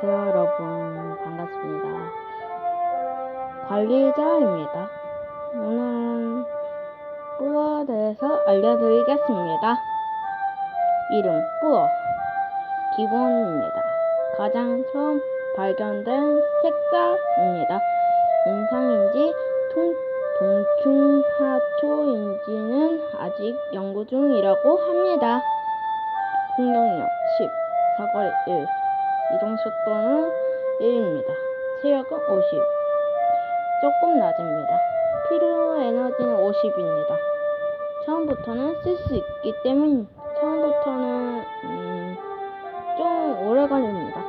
안녕하세요 여러분. 반갑습니다. 관리자입니다. 오늘은 뿌어에 대해서 알려드리겠습니다. 이름 뿌어 기본입니다. 가장 처음 발견된 색깔입니다. 인상인지 통, 동충하초인지는 아직 연구 중이라고 합니다. 공격력 10 사거리 1 이동 속도는 1입니다. 체력은 50. 조금 낮습니다. 필요 에너지는 50입니다. 처음부터는 쓸 수 있기 때문 처음부터는 음, 좀 오래 걸립니다.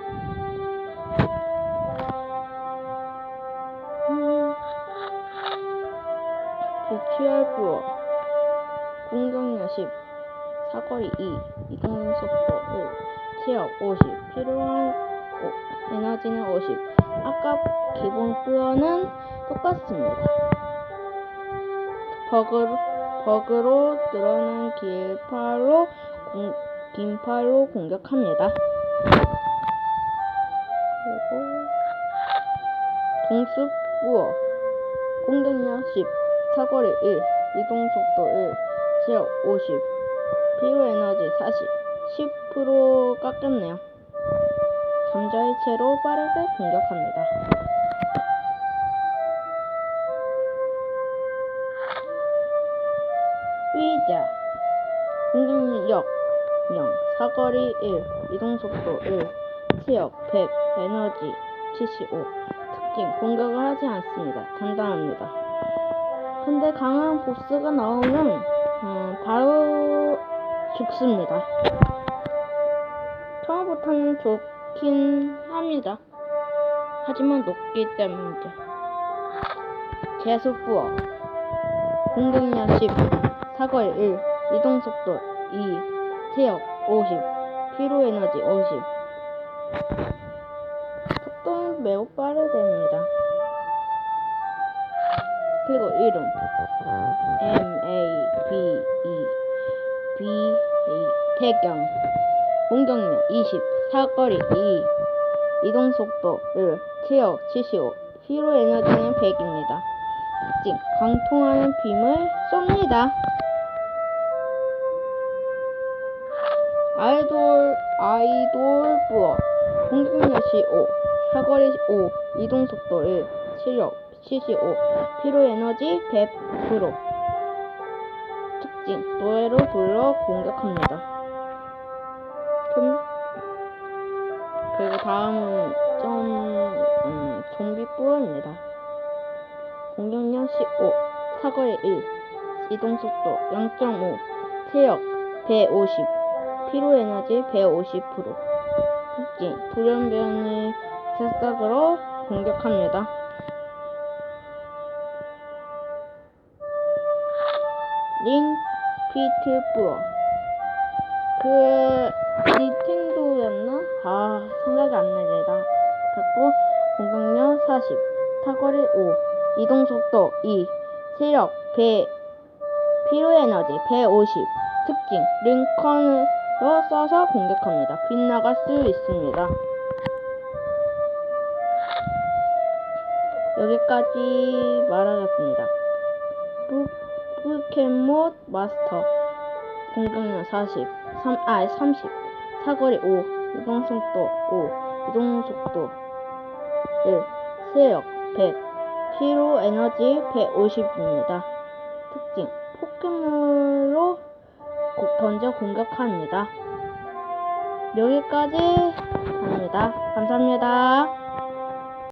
음, 비추얼 부어 공격력 10 사거리 2 이동 속도 1 체력 50 필요한 오- 에너지는 50 아까 기본 뿌어는 똑같습니다. 버그로, 버그로 늘어난 길팔로 공, 긴 팔로 공격합니다. 그리고 동수 뿌어. 공격력 10 사거리 1 이동 속도 1 체력 50 필요 에너지 40 10% 깎였네요. 잠자의체로 빠르게 공격합니다. 삐자 공격력 0 사거리 1 이동속도 1 체력 100 에너지 75 특징 공격을 하지 않습니다. 단단합니다. 근데 강한 보스가 나오면 음, 바로 죽습니다. 처음부터는 좋긴 합니다. 하지만 높기 때문이죠. 제수부어. 공격력 10 사거리 1 이동속도 2 체력 50 피로에너지 50 속도는 매우 빠르답니다. 그리고 이름. M A B E. B A. 태경 공격력 20 사거리 2 이동속도 1 체력 75 피로에너지는 100입니다. 특징 관통하는 빔을 쏩니다. 아이돌 아이돌 부어 공격력 15 사거리 5 이동속도 1 체력 75 피로에너지 100% 특징 노예로 불러 공격합니다. 금 그리고 다음은 좀 음, 좀비 뿌어입니다. 공격력 15 사거리 1 이동속도 0.5 체력 150 피로에너지 150% 특징 돌연변이 새싹으로 공격합니다. 링 피트 뿌어 그 닌텐도였나? 아 생각이 안 나니다. 됐고 공격력 40, 사거리 5, 이동 속도 2, 체력 100, 피로 에너지 150. 특징 링컨으로 써서 공격합니다. 빗나갈 수 있습니다. 여기까지 말하겠습니다. 부, 포켓몬 마스터 공격력 40, 3, 아, 30, 사거리 5, 이동속도 5, 이동속도 1, 세력 100, 피로 에너지 150입니다. 특징, 포켓몬으로 고- 던져 공격합니다. 여기까지 합니다. 감사합니다.